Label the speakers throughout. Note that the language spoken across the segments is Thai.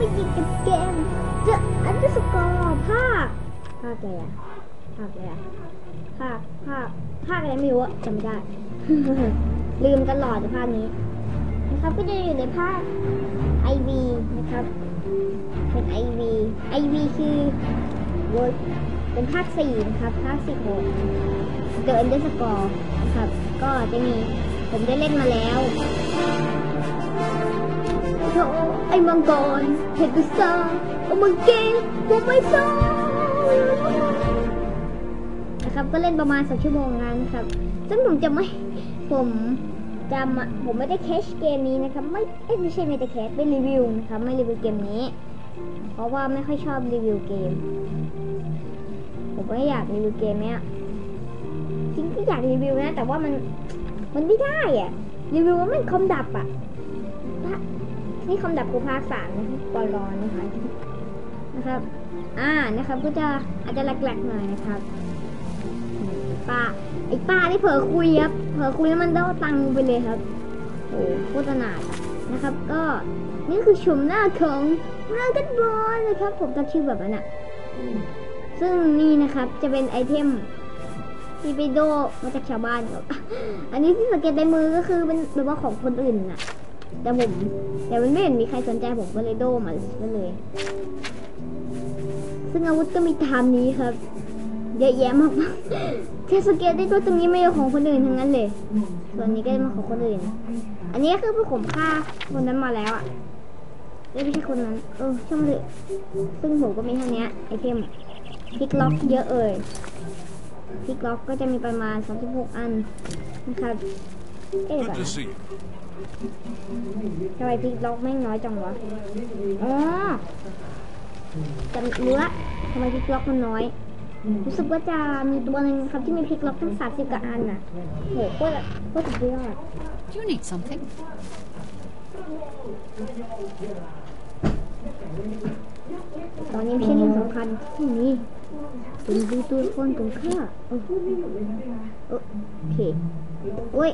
Speaker 1: ไปยิงกับเกมจะอันเดอร์สกอร์ภาคภาคอะไรอะภาคอะไรอะภาคภาคภาคอะไรไม่รู้อะจำไม่ได้ ลืมตลอดในภาคนี้ นะครับก็จะอยู่ในภาค IV นะครับ เป็น IV IV คือ Word เป็นภาค4นะครับภาค16 The Underscore นะครับ ก็จะมีผมได้เล่นมาแล้ว โธ่ไอ้มังกรเฮกุซ่าโอมังเกนผมไม่ซ่านะครับก็เล่นประมาณสองชั่วโมงนั้นครับ ซึ่งผมจะไม่ผมจำผมไม่ได้แคชเกมนี้นะครับไม่ไม่ใช่ไม่ได้แคชไม่รีวิวนะครับไม่รีวิวเกมนี้ เพราะว่าไม่ค่อยชอบรีวิวเกม ผมไม่อยากรีวิวเกมเนี้ยจริงก็อยากรีวิวนะ แต่ว่ามันมันไม่ได้อะรีวิวว่ามันคอมดับอะ นี่คอมดับกูภาคสามนะครับปอลอนนะคะนะครับ อ่านะครับ ก็จะอาจจะแหลกๆหน่อยนะครับป้าไอ้ป้าที่เผลอคุยครับเผลอคุยแล้วมันได้ตังค์ไปเลยครับโอ้โคตรหนานะครับ ก็นี่คือชมหน้าของรากันบอลนะครับ ผมตั้งชื่อแบบนั้นอะซึ่งนี่นะครับจะเป็นไอเทมที่ไปโดมาจากชาวบ้านครับอันนี้ที่สังเกตในมือก็คือเป็นแบบว่าของคนอื่นน่ะ แต่ผมแต่มันไม่เห็นมีใครสนใจผมก็เลยโดมาเลย ซึ่งอาวุธก็มีตามนี้ครับเยอะแยะมากแค่สเกตได้ว่าตรงนี้ไม่ใช่ของคนอื่นทั้งนั้นเลย ส่วนนี้ก็เป็นของคนอื่น อันนี้ก็คือพวกผมฆ่าคนนั้นมาแล้วอะไม่ใช่คนนั้น เออช่างมันเถอะซึ่งผมก็มีเท่านี้ไอเทมพิกล็อกเยอะเอ่ยพิกล็อกก็จะมีประมาณ 36 อันนะครับเอ๊ะแบบ ทำไมพลิกล็อกแม่งน้อยจังวะ อ๋อจำรู้ละทำไมพลิกล็อกมันน้อย รู้สึกว่าจะมีตัวหนึ่งครับที่มีพลิกล็อกทั้งสามสิบกว่าอันน่ะโหโคตรโคตรสุดยอด
Speaker 2: Do you need something?
Speaker 1: ตอนนี้ไม่ใช่เรื่องสำคัญที่นี่ เป็นดูตัวละครของข้าโอ้โหโอเคโอ้ย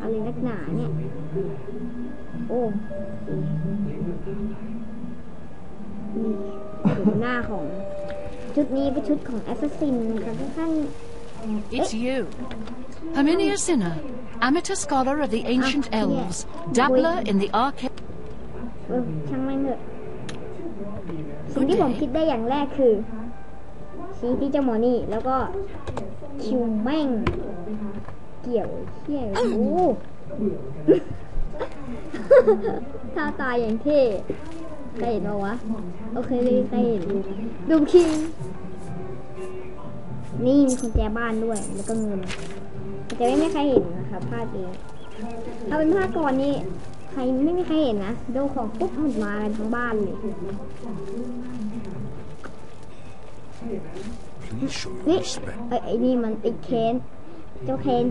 Speaker 1: อะไรนักหนาเนี่ยโอ้นี่ถึงหน้าของ ชุดนี้เป็นชุดของแอสซัสซินครับทุกท่าน
Speaker 2: It's you. Herminia Sinner, amateur scholar of the ancient
Speaker 1: Ah, yeah.
Speaker 2: elves, dabbler in the arcane.
Speaker 1: เออช่างไม่งเถอะสิ่งที่ผมคิดได้อย่างแรกคือ ชี้ที่เจ้าหมอนี่แล้วก็คิวแม่ง เกี่ยวเชี่ยโอ้ท่าตายอย่างเท่ใครเห็นปะวะ โอเคเลยใครเห็นดูคิง นี่มีกุญแจบ้านด้วย แล้วก็เงินแต่ไม่มีใครเห็นนะครับภาพนี้ถ้าเป็นภาคก่อนนี่ใครไม่มีใครเห็นนะ ดูของปุ๊บมันมากันทั้งบ้านเลย นี่
Speaker 3: your respect.
Speaker 1: ไอ้ไอ้นี่มันติดเคนเจ้าเคน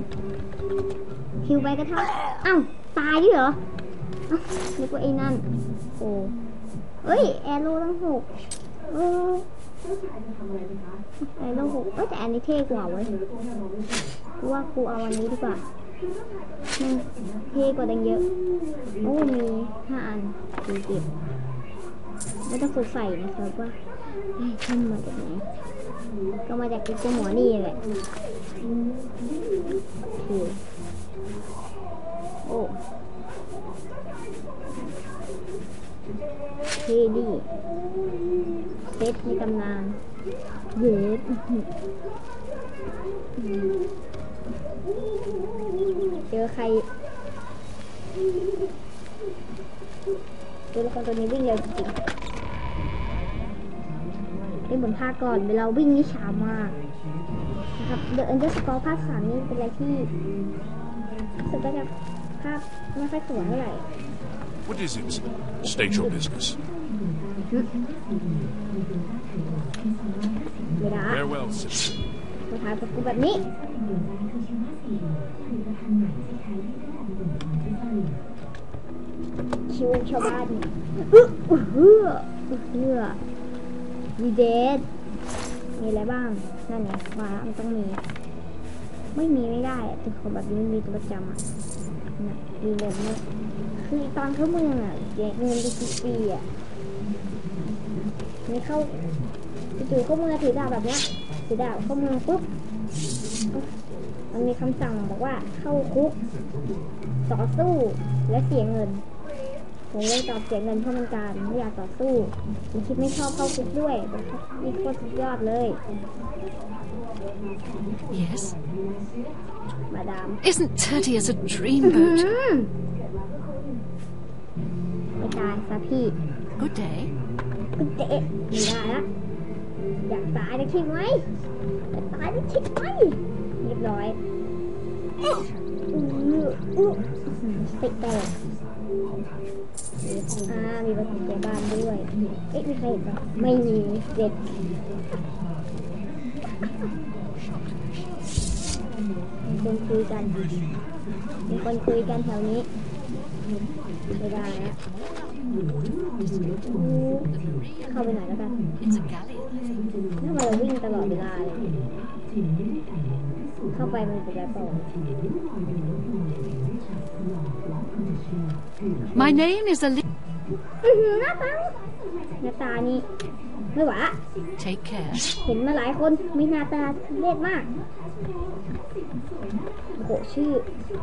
Speaker 1: คิวไปก็เท่าอ้าวตายด้วยเหรออ้าวนึกว่าไอ้นั่นโอ้เอ้ยแอโร่ตั้งหกเออแอโร่หกเอ้ยแต่อันนี้เท่กว่าเว้ยกูว่ากูเอาอันนี้ดีกว่ามันเท่กว่าดังเยอะ โอ้ มีห้าอันสี่เก็บไม่ต้องสงสัยนะครับว่าเอ้ยทำมาจากไหน ก็มาจากกูหมอนี่แหละโอเคโอ้เท่ดีเซตในตำนาน เย็ดเจอใครตัวละครตัวนี้วิ่งเร็วจริงๆ เป็นเหมือนภาคก่อนเวลาวิ่งนี่ช้ามากนะครับ The Underscore ภาคสามนี่เป็นอะไรที่รู้สึกว่าจะภาพไม่ค่อยสวยเท่าไหร่
Speaker 3: What is it? State your business.
Speaker 1: ไม่ได้
Speaker 3: Farewell, citizen.
Speaker 1: มาถ่ายกับกูแบบนี้ชิวชาวบ้านเนี่ยอึ๊ะอื้อเฮืออื้อเฮือ มีเดทมีอะไรบ้าง นั่นไงมามันต้องมี ไม่มีไม่ได้ถึงคนแบบนี้มีตัวประจำอะนะมีเงินเนี่ยคือตอนเข้าเมืองอะแจกเงินไปฟรีอะนี่เข้าจู่ๆเข้าเมืองถือดาบแบบเนี้ยถือดาบเข้าเมืองปุ๊บมันมีคำสั่งบอกว่าเข้าคุกต่อสู้และเสียเงิน ผมเลยตอบเสียเงินเพราะมันการไม่อยากต่อสู้ผมคิดไม่ชอบเข้าคุกด้วยนี่โคตรสุดยอดเลย
Speaker 2: Yes?
Speaker 1: มาดาม
Speaker 2: Isn't Teddy as a dreamboat?
Speaker 1: อืมไม่ตายซะพี่
Speaker 2: Good day.
Speaker 1: ก็เจ๊ไม่ได้ละอยากตายนะคิดไหมอยากตายนะคิดไหมเรียบร้อยอื้ออื้ออื้อหือสติกแตก อ่ามีประตูแกบ้านด้วยเอ๊ะมีใครเห็นปะไม่มีเด็ดมีคนคุยกันมีคนคุยกันแถวนี้ไม่ได้ละเข้าไปหน่อยแล้วกัน
Speaker 2: It's a galleon, I think.
Speaker 1: ทำไมเราวิ่งตลอดเวลาเลย เข้าไปมันเป็นแบบเปล่า
Speaker 2: My name is Ali.
Speaker 1: อื้อหือหน้าตาหน้าตานี่ไม่หวะ
Speaker 2: Take care.
Speaker 1: เห็นมาหลายคนมีหน้าตาทุเรศมากโหชื่อ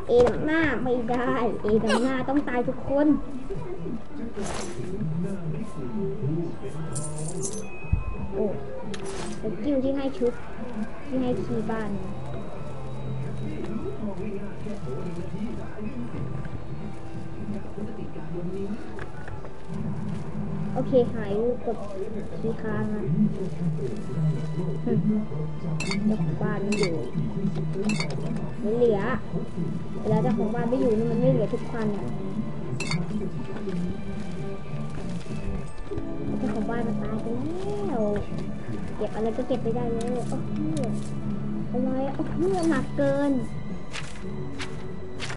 Speaker 1: เอดังหน้าไม่ได้ เอดังหน้าต้องตายทุกคน โอ้สกิลที่ให้ชุด ที่ให้คีย์บ้าน โอเค หายกดคีย์ค้างอะหึเจ้าของบ้านไม่อยู่ไม่เหลือเวลาเจ้าของบ้านไม่อยู่นี่มันไม่เหลือทุกคันอะเจ้าของบ้านมันตายไปแล้วเก็บอะไรก็เก็บไปได้เลยโอ้โหเอาไว้โอ้โหหนักเกิน Thank you.